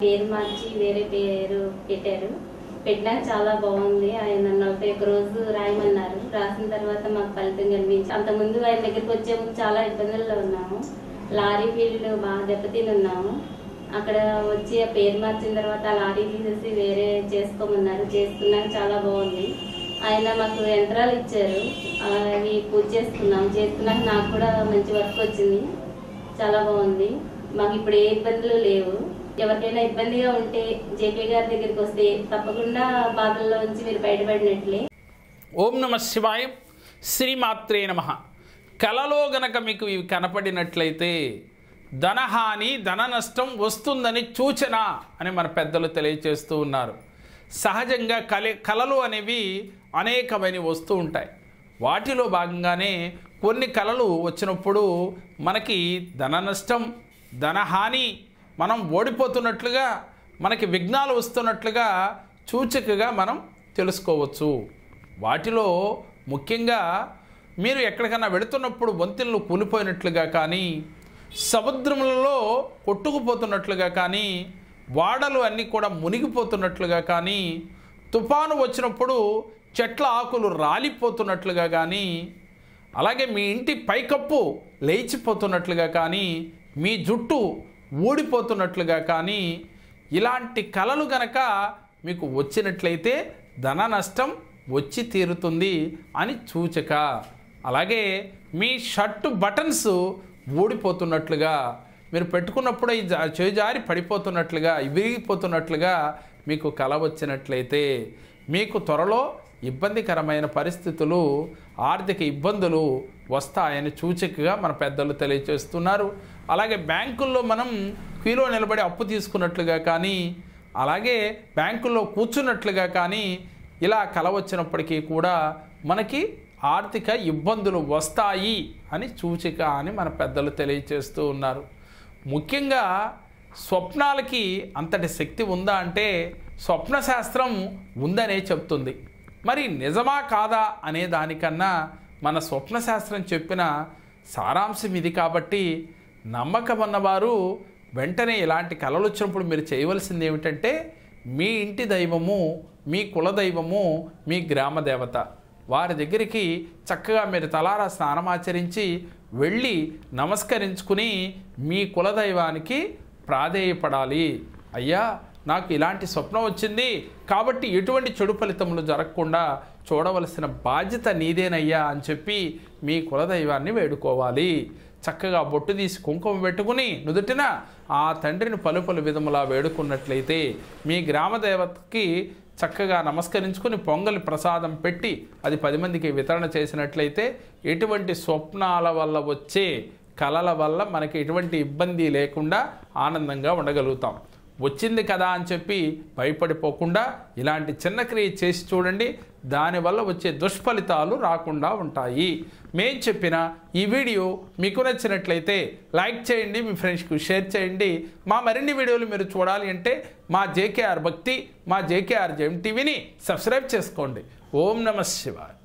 పేరు మార్చి వేరే పేరు పెట్టారు. పెట్టినా చాలా బాగుంది. ఆయన నలభై ఒక్క రోజు రాయమన్నారు. రాసిన తర్వాత మాకు ఫలితం కనిపించి అంతకుముందు ఆయన దగ్గరికి వచ్చే చాలా ఇబ్బందుల్లో ఉన్నాము. లారీ ఫీల్డ్ బాగా దెబ్బతిని ఉన్నాము. అక్కడ వచ్చి ఆ పేరు మార్చిన తర్వాత ఆ లారీ తీసేసి వేరే చేసుకోమన్నారు. చేసుకున్నాక చాలా బాగుంది. ఆయన మాకు యంత్రాలు ఇచ్చారు. అవి పూజ చేసుకున్నాం. చేసుకున్నాక నాకు కూడా మంచి వర్క్ వచ్చింది. చాలా బాగుంది. మాకు ఇప్పుడు ఏ ఇబ్బందులు లేవు. ఎవరికైనా ఇబ్బందిగా ఉంటే జేకే గారి దగ్గరికి వస్తే తప్పకుండా బాధల్లో నుంచి మీరు బయటపడినట్లే. ఓం నమ శివాయ శ్రీమాత్రే నమ. కలలో గనక మీకు ఇవి కనపడినట్లయితే ధనహాని ధన నష్టం వస్తుందని సూచన అని మన పెద్దలు తెలియచేస్తూ ఉన్నారు. సహజంగా కలి కళలు అనేవి అనేకమైన వస్తూ ఉంటాయి. వాటిలో భాగంగానే కొన్ని కళలు వచ్చినప్పుడు మనకి ధన నష్టం ధనహాని మనం ఓడిపోతున్నట్లుగా మనకి విఘ్నాలు వస్తున్నట్లుగా సూచికగా మనం తెలుసుకోవచ్చు. వాటిలో ముఖ్యంగా మీరు ఎక్కడికైనా వెళుతున్నప్పుడు వంతెనలు కూలిపోయినట్లుగా కానీ సముద్రములలో కొట్టుకుపోతున్నట్లుగా కానీ వాడలు అన్నీ కూడా మునిగిపోతున్నట్లుగా కానీ తుఫాను వచ్చినప్పుడు చెట్ల ఆకులు రాలిపోతున్నట్లుగా కానీ అలాగే మీ ఇంటి పైకప్పు లేచిపోతున్నట్లుగా కానీ మీ జుట్టు ఊడిపోతున్నట్లుగా కానీ ఇలాంటి కళలు గనక మీకు వచ్చినట్లయితే ధన నష్టం వచ్చి తీరుతుంది అని సూచక. అలాగే మీ షర్టు బటన్స్ ఊడిపోతున్నట్లుగా మీరు పెట్టుకున్నప్పుడు ఈ చేయి జారి పడిపోతున్నట్లుగా విరిగిపోతున్నట్లుగా మీకు కల వచ్చినట్లయితే మీకు త్వరలో ఇబ్బందికరమైన పరిస్థితులు ఆర్థిక ఇబ్బందులు వస్తాయని సూచికగా మన పెద్దలు తెలియజేస్తున్నారు. అలాగే బ్యాంకుల్లో మనం క్యూలో నిలబడి అప్పు తీసుకున్నట్లుగా కానీ అలాగే బ్యాంకుల్లో కూర్చున్నట్లుగా కానీ ఇలా కల వచ్చినప్పటికీ కూడా మనకి ఆర్థిక ఇబ్బందులు వస్తాయి అని సూచిక అని మన పెద్దలు తెలియచేస్తూ ఉన్నారు. ముఖ్యంగా స్వప్నాలకి అంతటి శక్తి ఉందా అంటే స్వప్న శాస్త్రం ఉందనే చెప్తుంది. మరి నిజమా కాదా అనే దానికన్నా మన స్వప్న శాస్త్రం చెప్పిన సారాంశం ఇది కాబట్టి నమ్మకం ఉన్నవారు వెంటనే ఇలాంటి కళలు వచ్చినప్పుడు మీరు చేయవలసింది ఏమిటంటే మీ ఇంటి దైవము మీ కులదైవము మీ గ్రామ దేవత వారి దగ్గరికి చక్కగా మీరు తలారా స్నానమాచరించి వెళ్ళి నమస్కరించుకుని మీ కులదైవానికి ప్రాధేయపడాలి. అయ్యా నాకు ఇలాంటి స్వప్నం వచ్చింది. కాబట్టి ఎటువంటి చెడు ఫలితములు జరగకుండా చూడవలసిన బాధ్యత నీదేనయ్యా అని చెప్పి మీ కులదైవాన్ని వేడుకోవాలి. చక్కగా బొట్టు తీసి కుంకుమ పెట్టుకుని నుదుటిన ఆ తండ్రిని పలు పలు విధములా వేడుకున్నట్లయితే మీ గ్రామ దేవతకి చక్కగా నమస్కరించుకుని పొంగలి ప్రసాదం పెట్టి అది పది మందికి వితరణ చేసినట్లయితే ఎటువంటి స్వప్నాల వల్ల వచ్చే కళల వల్ల మనకి ఎటువంటి ఇబ్బంది లేకుండా ఆనందంగా ఉండగలుగుతాం. వచ్చింది కదా అని చెప్పి భయపడిపోకుండా ఇలాంటి చిన్న క్రియ చేసి చూడండి. దానివల్ల వచ్చే దుష్ఫలితాలు రాకుండా ఉంటాయి. మేం చెప్పిన ఈ వీడియో మీకు నచ్చినట్లయితే లైక్ చేయండి మీ ఫ్రెండ్స్కి షేర్ చేయండి. మా మరిన్ని వీడియోలు మీరు చూడాలి అంటే మా జేకేఆర్ భక్తి మా జేకేఆర్ జెమ్ టీవీని సబ్స్క్రైబ్ చేసుకోండి. ఓం నమ శివాయ్.